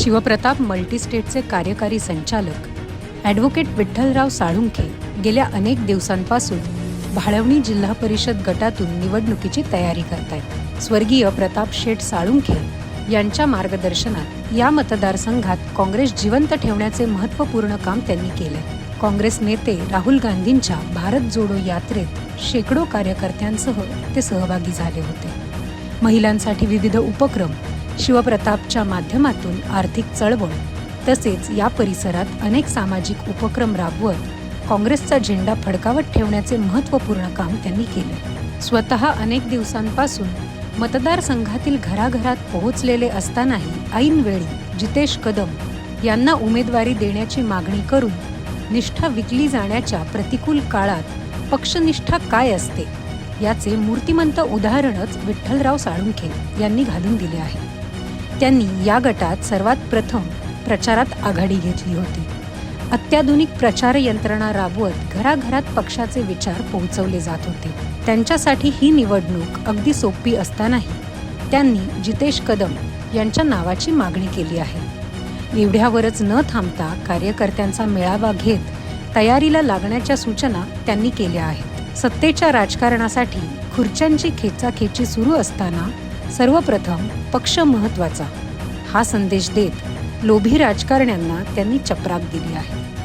शिवप्रताप मल्टीस्टेटचे कार्यकारी संचालक ॲडव्होकेट विठ्ठलराव साळुंखे गेल्या अनेक दिवसांपासून भाळवणी जिल्हा परिषद गटातून निवडणुकीची तयारी करतायत. स्वर्गीय प्रताप शेठ साळुंखे यांच्या मार्गदर्शनात या मतदारसंघात काँग्रेस जिवंत ठेवण्याचे महत्त्वपूर्ण काम त्यांनी केलंय. काँग्रेस नेते राहुल गांधींच्या भारत जोडो यात्रेत शेकडो कार्यकर्त्यांसह ते सहभागी झाले होते. महिलांसाठी विविध उपक्रम शिवप्रतापच्या माध्यमातून आर्थिक चळवळ तसेच या परिसरात अनेक सामाजिक उपक्रम राबवत काँग्रेसचा झेंडा फडकावत ठेवण्याचे महत्त्वपूर्ण काम त्यांनी केले. स्वतः अनेक दिवसांपासून मतदारसंघातील घराघरात पोहोचलेले असतानाही ऐनवेळी जितेश कदम यांना उमेदवारी देण्याची मागणी करून निष्ठा विकली जाण्याच्या प्रतिकूल काळात पक्षनिष्ठा काय असते याचे मूर्तिमंत उदाहरणच विठ्ठलराव साळुंखे यांनी घालून दिले आहे. त्यांनी या गटात सर्वात प्रथम प्रचारात आघाडी घेतली होती. अत्याधुनिक प्रचार यंत्रणा राबवत घराघरात पक्षाचे विचार पोहोचवले जात होते. त्यांच्यासाठी ही निवडणूक अगदी सोपी असतानाही त्यांनी जितेश कदम यांच्या नावाची मागणी केली आहे. एवढ्यावरच न थांबता कार्यकर्त्यांचा मेळावा घेत तयारीला लागण्याच्या सूचना त्यांनी केल्या आहेत. सत्तेच्या राजकारणासाठी खुर्च्यांची खेचाखेची सुरू असताना सर्वप्रथम पक्ष महत्त्वाचा हा संदेश देत लोभी राजकारण्यांना त्यांनी चपराक दिली आहे.